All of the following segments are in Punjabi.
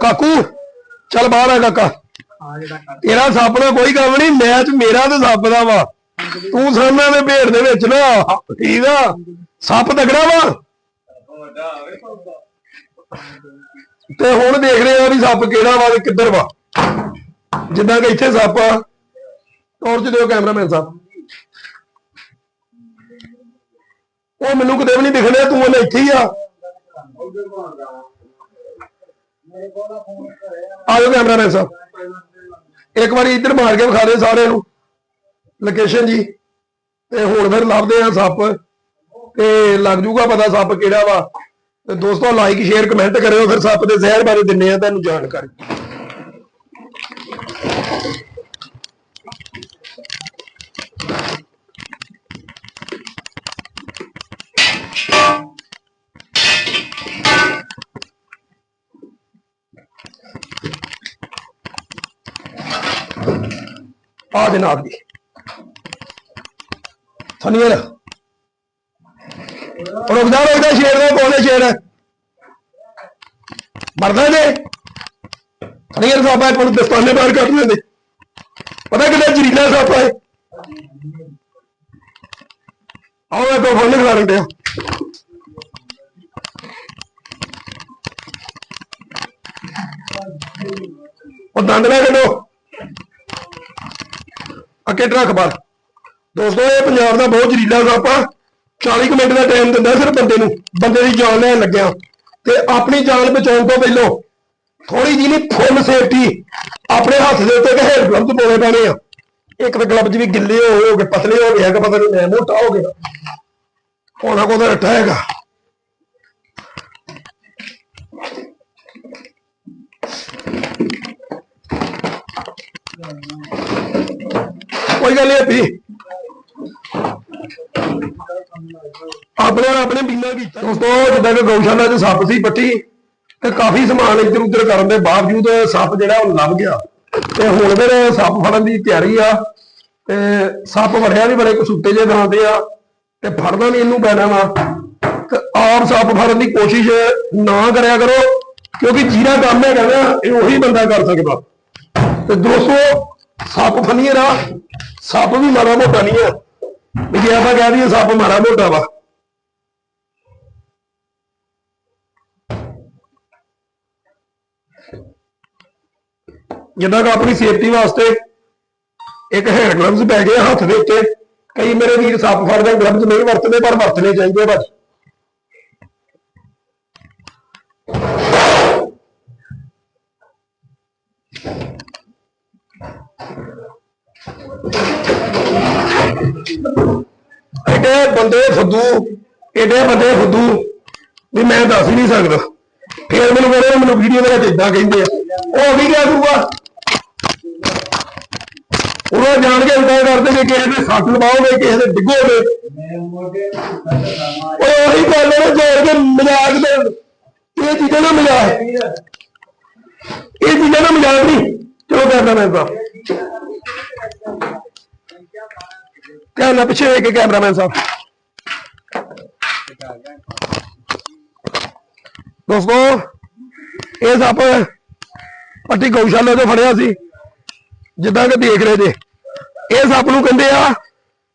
ਕਾਕੂ, ਚੱਲ ਬਾਹਰ ਆ ਕਾਕਾ। ਤੇਰਾ ਸੱਪ ਨਾਲ ਕੋਈ ਕੰਮ ਨਹੀਂ ਮੈਚ ਮੇਰਾ ਤੇ ਸੱਪ ਦਾ ਵਾ। ਤੂੰ ਸਾਹਮਣੇ ਦੇ ਭੇਡ ਦੇ ਵਿੱਚ ਨਾ, ਠੀਕ ਆ? ਸੱਪ ਤਗੜਾ ਵਾ। ਤੇ ਹੁਣ ਦੇਖ ਰਹੇ ਆ ਵੀ ਸੱਪ ਕਿਹੜਾ ਵਾ ਤੇ ਕਿੱਧਰ ਵਾ। ਜਿੱਦਾਂ ਕਿ ਇੱਥੇ ਸੱਪ ਆ। ਟੌਰਚ ਦਿਓ ਕੈਮਰਾਮੈਨ ਸਾਹਿਬ। ਉਹ ਮੈਨੂੰ ਕਿਤੇ ਵੀ ਨਹੀਂ ਦਿਖ ਤੂੰ ਉਹਨੇ ਇੱਥੇ ਹੀ ਆ। ਆ ਜਾਓ ਕੈਮਰਾਮੈਨ ਸਾਹਿਬ। ਇੱਕ ਵਾਰੀ ਇੱਧਰ ਮਾਰ ਕੇ ਵਿਖਾ ਦੇ ਸਾਰਿਆਂ ਨੂੰ। ਲੋਕੇਸ਼ਨ ਜੀ। ਤੇ ਹੁਣ ਫਿਰ ਲੱਭਦੇ ਆ ਸੱਪ। ਤੇ ਲੱਗ ਜੂਗਾ ਪਤਾ ਸੱਪ ਕਿਹੜਾ ਵਾ। ਤੇ ਦੋਸਤੋ ਲਾਈਕ ਸ਼ੇਅਰ ਕਮੈਂਟ ਕਰਿਓ, ਫਿਰ ਸੱਪ ਦੇ ਜ਼ਹਿਰ ਬਾਰੇ ਦਿੰਨੇ ਆ ਤੁਹਾਨੂੰ ਜਾਣਕਾਰੀ। ਆ ਜਨਾਬ ਜੀ ਸਨੀਰ ਰੁਕਦਾ ਰੁਕਦਾ ਸ਼ੇਰ ਦਾ ਕੋਲੇ, ਸ਼ੇਰ। ਮਰਦਾ ਨੇ ਸਨੀਰ ਸਾਹਿਬ ਕੋਲ ਦਸਤਾਨੇ ਬਾਹਰ ਕੱਢ ਲੈਂਦੇ। ਪਤਾ ਕਿੰਨਾ ਜ਼ਰੀਲਾ ਸੱਪ ਹੈ ਆਓ ਇਹ ਤੋਂ ਫੋਨ ਖਿਲਾ ਰਹੇ ਆ। ਉਹ ਦੰਦ ਲੈ ਕੱਢੋ ਅੱਗੇ ਟਰੱਕ ਬਾਰ ਦੋਸਤੋ, ਇਹ ਪੰਜਾਬ ਦਾ ਬਹੁਤ ਜ਼ਰੀਲਾ ਸੱਪ ਆ। 40 ਕੁ ਮਿੰਟ ਦਾ ਟਾਈਮ ਦਿੰਦਾ ਸਿਰ ਬੰਦੇ ਨੂੰ। ਬੰਦੇ ਦੀ ਜਾਨ ਲੈਣ ਲੱਗਿਆ। ਤੇ ਆਪਣੀ ਜਾਨ ਬਚਾਉਣ ਤੋਂ ਪਹਿਲਾਂ ਥੋੜੀ ਜਿਹੀ ਨਹੀਂ ਫੁੱਲ ਸੇਫਟੀ ਆਪਣੇ ਹੱਥ ਦੇ ਉੱਤੇ ਕਿ ਗਲਵਜ਼ ਪਾਉਣੇ ਪੈਣੇ ਆ। ਇੱਕ ਤਾਂ ਗਲਵਜ਼ ਵੀ ਗਿੱਲੇ ਹੋ ਹੋ ਕੇ ਪਤਲੇ ਹੋ ਗਏ ਕਿ ਪਤਾ ਨਹੀਂ ਮੈਂ ਮੋਟਾ ਹੋ ਗਿਆ। ਹੋਣਾ ਕੋਦਾ ਰੱਟਾ ਹੈਗਾ। ਕੋਈ ਗੱਲ ਨਹੀਂ ਵੀ ਆਪਣੇ ਆਪਣੇ ਬੀਮਾ ਕੀਤਾ। ਦੋਸਤੋ, ਜਿੱਦਾਂ ਕਿ ਗਊਸ਼ਾਲਾ 'ਚ ਸੱਪ ਸੀ ਪੱਟੀ, ਤੇ ਕਾਫੀ ਸਮਾਨ ਇੱਧਰ ਉੱਧਰ ਕਰਨ ਦੇ ਬਾਵਜੂਦ ਸੱਪ ਜਿਹੜਾ ਉਹ ਲੱਭ ਗਿਆ। ਤੇ ਹੁਣ ਫਿਰ ਸੱਪ ਫੜਨ ਦੀ ਤਿਆਰੀ ਆ, ਤੇ ਸੱਪ ਫੜਿਆ ਵੀ ਬੜੇ ਕਸੂਤੇ ਜੇ ਥਾਂ ਤੇ ਆ, ਤੇ ਫੜਨਾ ਵੀ ਇਹਨੂੰ ਪੈਣਾ ਵਾ। ਤੇ ਆਪ ਸੱਪ ਫੜਨ ਦੀ ਕੋਸ਼ਿਸ਼ ਨਾ ਕਰਿਆ ਕਰੋ, ਕਿਉਂਕਿ ਜੀਰਾ ਕੰਮ ਹੈਗਾ ਨਾ, ਇਹ ਉਹੀ ਬੰਦਾ ਕਰ ਸਕਦਾ। ਤੇ ਦੋਸਤੋ, ਸੱਪ ਫਨੀਰ ਆ ਸੱਪ ਵੀ ਮਾੜਾ ਮੋਟਾ ਨਹੀਂ ਆ। ਵੀ ਜੇ ਆਪਾਂ ਕਹਿ ਦਈਏ ਸੱਪ ਮਾੜਾ ਮੋਟਾ ਵਾ। ਜਿੱਦਾਂ ਕਿ ਆਪਣੀ ਸੇਫਟੀ ਵਾਸਤੇ ਇੱਕ ਹੈਂਡ ਗਲਵਸ ਪੈ ਗਏ ਹੱਥ ਦੇ ਉੱਤੇ। ਕਈ ਮੇਰੇ ਵੀਰ ਸੱਪ ਫੜਦੇ ਗਲਵਜ਼ ਨਹੀਂ ਵਰਤਦੇ, ਪਰ ਵਰਤਣੇ ਚਾਹੀਦੇ ਆ ਬਸ। ਐਡੇ ਬੰਦੇ ਫੁੱਦੂ ਐਡੇ ਬੰਦੇ ਫੁੱਦੂ। ਵੀ ਮੈਂ ਦੱਸ ਹੀ ਨਹੀਂ ਸਕਦਾ। ਫੇਰ ਮੈਨੂੰ ਕਹਿੰਦੇ ਮੈਨੂੰ ਵੀਡੀਓ ਦੇ ਵਿੱਚ ਇਦਾਂ ਕਹਿੰਦੇ ਆ। ਉਹ ਵੀ ਕਿਆ ਦੂਗਾ ਉਹ ਜਾਣ ਕੇ ਇਦਾਂ ਕਰਦੇ ਕਿ ਕਿਸੇ ਦੇ ਸੱਟ ਲਵਾਓਗੇ, ਕਿਸੇ ਦੇ ਡਿੱਗੋਗੇ। ਉਹ ਉਹੀ ਗੱਲ ਹੈ ਜੋੜ ਕੇ ਮਜ਼ਾਕ ਦੇ ਇਹ ਚੀਜ਼ਾਂ ਦਾ ਮਜ਼ਾਕ। ਇਹ ਚੀਜ਼ਾਂ ਦਾ ਮਜ਼ਾਕ ਨਹੀਂ। ਚਲੋ ਕਰਦਾ ਮੈਂ ਤਾਂ। ਧਿਆਨ ਨਾਲ ਪਿੱਛੇ ਵੇਖ ਕੇ ਕੈਮਰਾਮੈਨ ਸਾਹਿਬ। ਦੋਸਤੋ, ਇਹ ਸੱਪ ਪੱਟੀ ਗਊਸ਼ਾਲਾ ਤੋਂ ਫੜਿਆ ਸੀ, ਜਿੱਦਾਂ ਕਿ ਦੇਖ ਰਹੇ ਜੇ। ਇਹ ਸੱਪ ਨੂੰ ਕਹਿੰਦੇ ਆ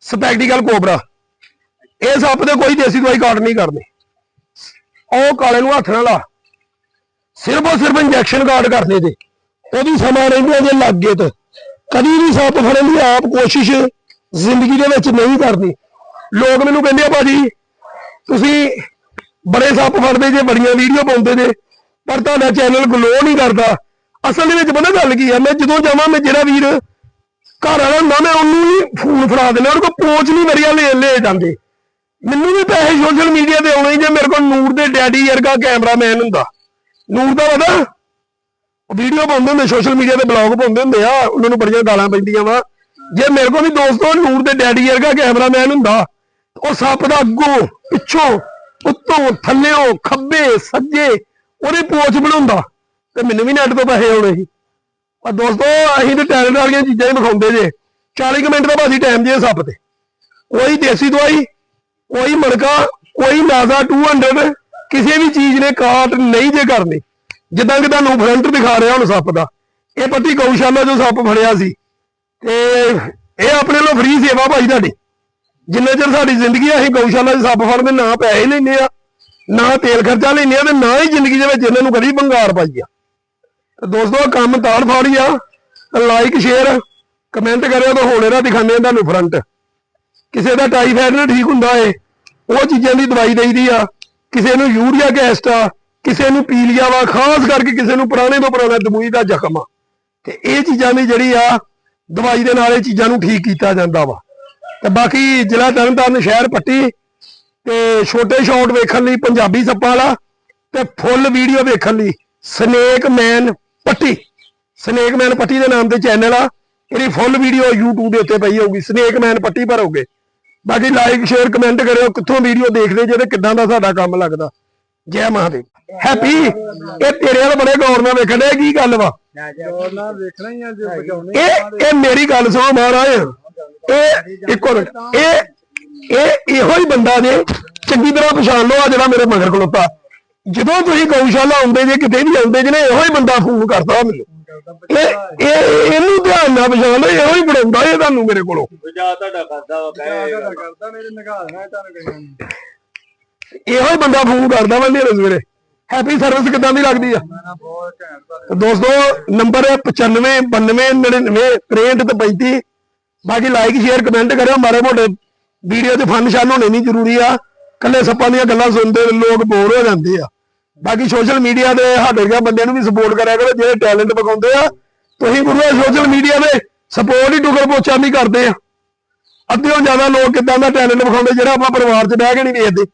ਸਪੈਕਟੀਕਲ ਕੋਬਰਾ ਇਹ ਸੱਪ ਤੇ ਕੋਈ ਦੇਸੀ ਦਵਾਈ ਕਾਟ ਨਹੀਂ ਕਰਨੀ। ਉਹ ਕਾਲੇ ਨੂੰ ਹੱਥ ਨਾਲ ਲਾ ਸਿਰਫ ਔਰ ਸਿਰਫ ਇੰਜੈਕਸ਼ਨ ਕਾਟ ਕਰਦੇ ਤੇ ਉਹਦੀ ਸਮਾਂ ਰਹਿੰਦਾ ਜੇ ਲੱਗ ਗਏ ਤੇ। ਕਦੀ ਵੀ ਸੱਪ ਫੜਨ ਦੀ ਆਪ ਕੋਸ਼ਿਸ਼ ਜ਼ਿੰਦਗੀ ਦੇ ਵਿੱਚ ਨਹੀਂ ਕਰਦੀ। ਲੋਕ ਮੈਨੂੰ ਕਹਿੰਦੇ ਆ, ਭਾਜੀ, ਤੁਸੀਂ ਬੜੇ ਸੱਪ ਫੜਦੇ ਜੇ, ਬੜੀਆਂ ਵੀਡੀਓ ਪਾਉਂਦੇ ਜੇ, ਪਰ ਤੁਹਾਡਾ ਚੈਨਲ ਗਲੋ ਨਹੀਂ ਕਰਦਾ। ਅਸਲ ਦੇ ਵਿੱਚ ਪਤਾ ਗੱਲ ਕੀ ਆ, ਮੈਂ ਜਦੋਂ ਜਾਵਾਂ, ਮੈਂ ਜਿਹੜਾ ਵੀਰ ਘਰ ਵਾਲਾ ਹੁੰਦਾ, ਮੈਂ ਉਹਨੂੰ ਹੀ ਫੋਨ ਫੜਾ ਦਿੰਦਾ, ਉਹਦੇ ਕੋਲ ਪੋਚ ਨਹੀਂ ਮੇਰੀਆਂ ਲੈ ਲੈ ਜਾਂਦੇ। ਮੈਨੂੰ ਵੀ ਪੈਸੇ ਸੋਸ਼ਲ ਮੀਡੀਆ ਤੇ ਆਉਣੇ ਜੇ, ਮੇਰੇ ਕੋਲ ਨੂਰ ਦੇ ਡੈਡੀ ਵਰਗਾ ਕੈਮਰਾਮੈਨ ਹੁੰਦਾ। ਨੂਰ ਦਾ ਪਤਾ? ਉਹ ਵੀਡੀਓ ਪਾਉਂਦੇ ਹੁੰਦੇ, ਸੋਸ਼ਲ ਮੀਡੀਆ ਤੇ ਬਲੌਗ ਪਾਉਂਦੇ ਹੁੰਦੇ ਆ, ਉਹਨਾਂ ਨੂੰ ਬੜੀਆਂ ਗਾਲਾਂ ਪੈਂਦੀਆਂ ਵਾ। ਜੇ ਮੇਰੇ ਕੋਲ ਵੀ ਦੋਸਤੋ ਨੂਰ ਦੇ ਡੈਡੀ ਵਰਗਾ ਕੈਮਰਾਮੈਨ ਹੁੰਦਾ, ਉਹ ਸੱਪ ਦਾ ਅੱਗੋਂ, ਪਿੱਛੋਂ, ਉੱਤੋਂ, ਥੱਲਿਓਂ, ਖੱਬੇ, ਸੱਜੇ, ਉਹਦੀ ਪੋਚ ਬਣਾਉਂਦਾ, ਤੇ ਮੈਨੂੰ ਵੀ ਨੈਟ ਤੋਂ ਪੈਸੇ ਆਉਣੇ ਸੀ। ਪਰ ਦੋਸਤੋ, ਅਸੀਂ ਤੇ ਟੈਲੈਂਟ ਵਾਲੀਆਂ ਚੀਜ਼ਾਂ ਹੀ ਵਿਖਾਉਂਦੇ ਜੇ। 40 ਕੁ ਮਿੰਟ ਦਾ ਭਾਜੀ ਟਾਈਮ ਜੇ ਸੱਪ ਤੇ। ਕੋਈ ਦੇਸੀ ਦਵਾਈ, ਕੋਈ ਮੜਕਾ ਕੋਈ ਨਾਜ਼ਾ 200 ਕਿਸੇ ਵੀ ਚੀਜ਼ ਨੇ ਕਾਟ ਨਹੀਂ ਜੇ ਕਰਨੀ। ਜਿੱਦਾਂ ਕਿ ਤੁਹਾਨੂੰ ਫਰੰਟ ਦਿਖਾ ਰਿਹਾ ਹੁਣ ਸੱਪ ਦਾ। ਇਹ ਪੱਟੀ ਗਊਸ਼ਾਲਾ ਜੋ ਸੱਪ ਫੜਿਆ ਸੀ। ਤੇ ਇਹ ਆਪਣੇ ਲੋ ਫ੍ਰੀ ਸੇਵਾ ਭਾਈ ਤੁਹਾਡੀ। ਜਿੰਨੇ ਚਿਰ ਸਾਡੀ ਜ਼ਿੰਦਗੀ ਆ, ਅਸੀਂ ਗਊਸ਼ਾਲਾ 'ਚ ਸੱਪ ਫੜਦੇ ਨਾ ਪੈਸੇ ਲੈਨੇ ਆ ਨਾ ਤੇਲ ਖਰਚਾ ਲੈਨੇ ਆ ਤੇ ਨਾ ਹੀ ਜ਼ਿੰਦਗੀ ਦੇ ਵਿੱਚ ਇਹਨਾਂ ਨੂੰ ਕਦੀ ਬੰਗਾਰ ਪਾਈ ਆ। ਤੇ ਦੋਸਤੋ ਕੰਮ ਤਾੜ ਫਾੜੀ ਆ। ਲਾਈਕ ਸ਼ੇਅਰ ਕਮੈਂਟ ਕਰਿਓ ਤਾਂ ਹੋਲੇ ਦਾ ਦਿਖਾਉਂਦੇ ਆ ਤੁਹਾਨੂੰ ਫਰੰਟ ਕਿਸੇ ਦਾ ਟਾਈਫਾਇਡ ਨਾ ਠੀਕ ਹੁੰਦਾ ਏ ਉਹ ਚੀਜ਼ਾਂ ਦੀ ਦਵਾਈ ਦੇਈਦੀ ਆ। ਕਿਸੇ ਨੂੰ ਯੂਰੀਆ ਗੈਸਟ ਆ। ਕਿਸੇ ਨੂੰ ਪੀਲੀਆ ਵਾ, ਖਾਸ ਕਰਕੇ ਕਿਸੇ ਨੂੰ ਪੁਰਾਣੇ ਤੋਂ ਪੁਰਾਣਾ ਦਮੂਈ ਦਾ ਜ਼ਖਮ ਆ। ਤੇ ਇਹ ਚੀਜ਼ਾਂ ਦੀ ਜਿਹੜੀ ਆ, ਦਵਾਈ ਦੇ ਨਾਲ ਇਹ ਚੀਜ਼ਾਂ ਨੂੰ ਠੀਕ ਕੀਤਾ ਜਾਂਦਾ ਵਾ। ਤੇ ਬਾਕੀ ਜ਼ਿਲ੍ਹਾ ਤਰਨਤਾਰਨ ਸ਼ਹਿਰ ਪੱਟੀ ਤੇ ਛੋਟੇ ਸ਼ਾਟ ਵੇਖਣ ਲਈ ਪੰਜਾਬੀ ਸੱਪਾਂ ਵਾਲਾ ਤੇ ਫੁੱਲ ਵੀਡੀਓ ਵੇਖਣ ਲਈ ਸਨੇਕ ਮੈਨ ਪੱਟੀ। ਸਨੇਕ ਮੈਨ ਪੱਟੀ ਦੇ ਨਾਮ ਤੇ ਚੈਨਲ ਆ। ਇਹਦੀ ਫੁੱਲ ਵੀਡੀਓ YouTube ਦੇ ਉੱਤੇ ਪਈ ਹੋਊਗੀ। ਸਨੇਕ ਮੈਨ ਪੱਟੀ ਭਰੋਗੇ। ਬਾਕੀ ਲਾਈਕ ਸ਼ੇਅਰ ਕਮੈਂਟ ਕਰਿਓ। ਕਿੱਥੋਂ ਵੀਡੀਓ ਦੇਖਦੇ ਜੇ ਤੇ ਕਿੱਦਾਂ ਦਾ ਸਾਡਾ ਕੰਮ ਲੱਗਦਾ। ਜੈ ਮਹਾਦੇਵ। ਹੈਪੀ ਇਹ ਤੇਰੇ ਵਾਲ ਬੜੇ ਗੌਰ ਨਾਲ ਵੇਖਣ ਡਿਆ, ਕੀ ਗੱਲ ਵਾ? ਨਾ ਵੇਖਣਾ ਹੀ ਆ ਜੇ ਬਚਾਉਣੇ ਇਹ ਇਹ ਮੇਰੀ ਗੱਲ ਸੁਣੋ ਮਹਾਰਾਜ। ਇਹ ਇੱਕੋ ਮਿੰਟ ਇਹ ਇਹ ਇਹੋ ਹੀ ਬੰਦਾ ਜੇ ਚੰਗੀ ਤਰ੍ਹਾਂ ਪਛਾਣ ਲਓ ਆ ਜਿਹੜਾ ਮੇਰੇ ਮਗਰ ਖਲੋਤਾ। ਜਦੋਂ ਤੁਸੀਂ ਗਊਸ਼ਾਲਾ ਆਉਂਦੇ ਜੇ ਕਿਤੇ ਵੀ ਆਉਂਦੇ ਜੇ ਨਾ ਇਹੋ ਹੀ ਬੰਦਾ ਫੋਨ ਕਰਦਾ ਮੈਨੂੰ। ਇਹ ਇਹ ਇਹਨੂੰ ਧਿਆਨ ਨਾਲ ਪਛਾਣ ਲਓ ਇਹੋ ਹੀ ਬਣਾਉਂਦਾ ਇਹ ਤੁਹਾਨੂੰ ਮੇਰੇ ਕੋਲੋਂ। ਬਜਾ ਤੁਹਾਡਾ ਕਰਦਾ ਵਾ ਕਹੇ ਕਰਦਾ ਮੇਰੇ ਨਿਗਾਹ ਨਾ ਤੁਹਾਨੂੰ ਨੂੰ ਇਹੋ ਹੀ ਬੰਦਾ ਫੋਨ ਕਰਦਾ ਵਾ ਨੇਰੇ ਸਵੇਰੇ। ਹੈਪੀ ਸਰਵਿਸ ਕਿਦਾਂ ਦੀ ਲੱਗਦੀ ਆ? ਦੋਸਤੋ ਨੰਬਰ 95 92 99 63 ਤੇ 35 ਬਾਕੀ ਲਾਈਕ ਸ਼ੇਅਰ ਕਮੈਂਟ ਕਰਿਓ ਮਾਰੇ ਮੋਟੇ ਵੀਡੀਓ ਤੇ ਫਨ ਸ਼ਨ ਹੋਣੇ ਨਹੀਂ ਜ਼ਰੂਰੀ ਆ। ਕੱਲੇ ਸੱਪਾਂ ਦੀਆਂ ਗੱਲਾਂ ਸੁਣਦੇ ਲੋਕ ਬੋਰ ਹੋ ਜਾਂਦੇ ਆ। ਬਾਕੀ ਸੋਸ਼ਲ ਮੀਡੀਆ ਦੇ ਸਾਡੇ ਵਰਗੇ ਬੰਦਿਆਂ ਨੂੰ ਵੀ ਸਪੋਰਟ ਕਰਿਆ ਕਰੋ, ਜਿਹੜੇ ਟੈਲੈਂਟ ਵਿਖਾਉਂਦੇ ਆ। ਤੁਸੀਂ ਗੁਰੂ ਸੋਸ਼ਲ ਮੀਡੀਆ ਦੇ ਸਪੋਰਟ ਹੀ ਟੁਕਰ ਪੋਚਾ ਨਹੀਂ ਕਰਦੇ ਆ। ਅੱਧਿਓਂ ਜ਼ਿਆਦਾ ਲੋਕ ਕਿਦਾਂ ਦਾ ਟੈਲੈਂਟ ਵਿਖਾਉਂਦੇ, ਜਿਹੜਾ ਆਪਾਂ ਪਰਿਵਾਰ 'ਚ ਬਹਿ ਕੇ ਨਹੀਂ ਵੇਖਦੇ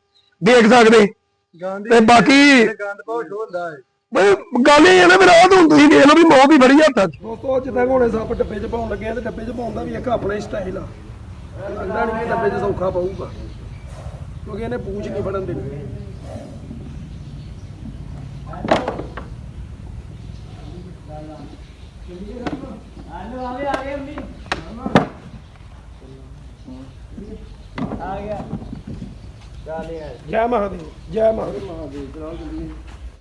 ਦੇਖ ਸਕਦੇ। ਗਾਂਧੀ ਤੇ ਬਾਕੀ ਗੰਦ ਬਹੁਤ ਸ਼ੋਧਦਾ ਹੈ ਬਈ ਗੱਲ ਇਹ ਹੈ ਨਾ ਫਿਰ ਆਹ ਹੁਣ ਤੁਸੀਂ ਦੇਖ ਲਓ ਵੀ ਮੌਤ ਹੀ ਬੜੀ ਹੱਥਾਂ 'ਚ। ਦੋਸਤੋ ਜਿੱਦਾਂ ਘੋੜੇ ਸੱਪ ਡੱਬੇ 'ਚ ਪਾਉਣ ਲੱਗੇ ਆ ਤੇ ਡੱਬੇ 'ਚ ਪਾਉਣ ਦਾ ਵੀ ਇੱਕ ਆਪਣਾ ਹੀ ਸਟਾਈਲ ਆ। ਲੱਗਦਾ ਨਹੀਂ ਕਿ ਡੱਬੇ 'ਚ ਸੌਖਾ ਪਊਗਾ। ਕਿਉਂਕਿ ਇਹਨੇ ਪੂਛ ਨਹੀਂ ਫੜਨ ਦੇਣੀ। ਜੈ ਮਹਾਦੇਵ ਜੈ ਮਹਾਦੇਵ।